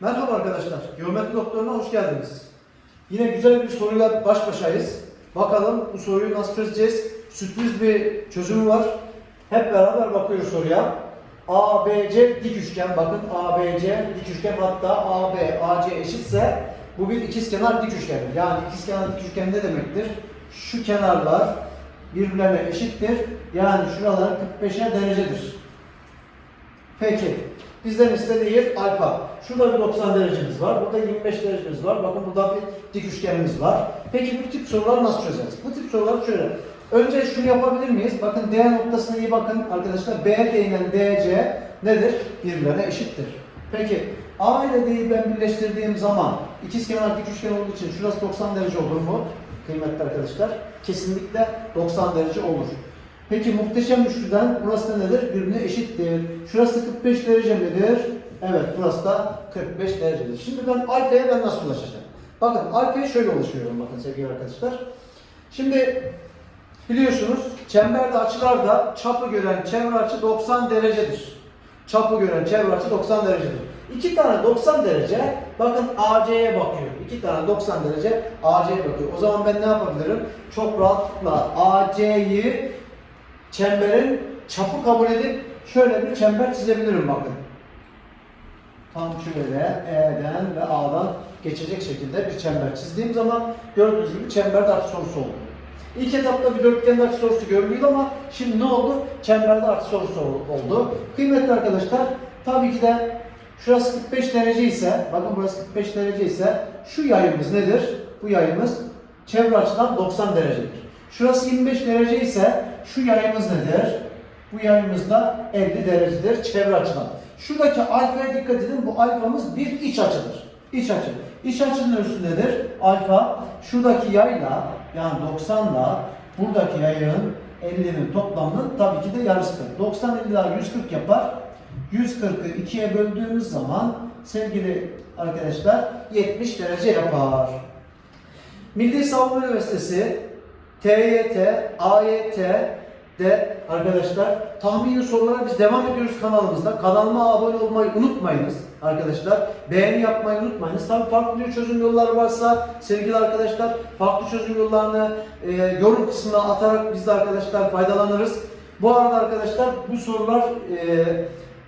Merhaba arkadaşlar, Geometri Doktoru'na hoş geldiniz. Yine güzel bir soruyla baş başayız. Bakalım bu soruyu nasıl çözeceğiz? Sürpriz bir çözümü var. Hep beraber bakıyoruz soruya. ABC dik üçgen, bakın ABC dik üçgen hatta AB, AC eşitse bu bir ikizkenar dik üçgendir. Yani ikizkenar dik üçgen ne demektir? Şu kenarlar birbirlerine eşittir. Yani şuralar 45'er derecedir. Peki. Bizden istediği yer alfa. Şurada bir 90 derecemiz var. Burada 25 derecemiz var. Bakın burada bir dik üçgenimiz var. Peki bu tip soruları nasıl çözeriz? Bu tip soruları şöyle. Önce şunu yapabilir miyiz? Bakın D noktasına iyi bakın arkadaşlar. B değinen DC nedir? Birbirlerine eşittir. Peki A ile D'yi ben birleştirdiğim zaman ikizkenar dik üçgen olduğu için şurası 90 derece olur mu? Kıymetli arkadaşlar. Kesinlikle 90 derece olur. Peki muhteşem üçlüden burası nedir? Birbirine eşittir. Şurası 45 derece midir? Evet burası da 45 derecedir. Şimdi ben alfaya ben nasıl ulaşacağım? Bakın alfaya şöyle ulaşıyorum bakın sevgili arkadaşlar. Şimdi biliyorsunuz çemberde açılarda çapı gören çevre açı 90 derecedir. Çapı gören çevre açı 90 derecedir. İki tane 90 derece bakın AC'ye bakıyor. İki tane 90 derece AC'ye bakıyor. O zaman ben ne yapabilirim? Çok rahatlıkla AC'yi çemberin çapı kabul edip şöyle bir çember çizebilirim bakın. Tam şöyle E'den ve A'dan geçecek şekilde bir çember çizdiğim zaman gördüğünüz gibi çemberde açı sorusu oldu. İlk etapta bir dörtgende açı sorusu görülüyordu ama şimdi ne oldu? Çemberde açı sorusu oldu. Kıymetli arkadaşlar tabii ki de şurası 45 derece ise bakın burası 45 derece ise şu yayımız nedir? Bu yayımız çevre açıdan 90 derecedir. Şurası 25 derece ise şu yayımız nedir? Bu yayımız da 50 derecedir çevre açıdan. Şuradaki alfaya dikkat edin. Bu alfamız bir iç açıdır. İç açı. İç açının ölçüsü nedir? Alfa şuradaki yayla yani 90 ile buradaki yayın 50'nin toplamının tabii ki de yarısıdır. 90 50 daha 140 yapar. 140'ı 2'ye böldüğümüz zaman sevgili arkadaşlar 70 derece yapar. Milli Savunma Üniversitesi TYT, AYT de arkadaşlar tahmini sorulara biz devam ediyoruz kanalımızda. Kanalıma abone olmayı unutmayınız arkadaşlar. Beğeni yapmayı unutmayınız. Tabii farklı çözüm yolları varsa sevgili arkadaşlar farklı çözüm yollarını e, yorum kısmına atarak biz de arkadaşlar faydalanırız. Bu arada arkadaşlar bu sorular e,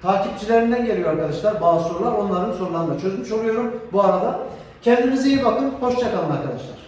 takipçilerinden geliyor arkadaşlar. Bazı sorular onların sorularını da çözmüş oluyorum bu arada. Kendinize iyi bakın. Hoşçakalın arkadaşlar.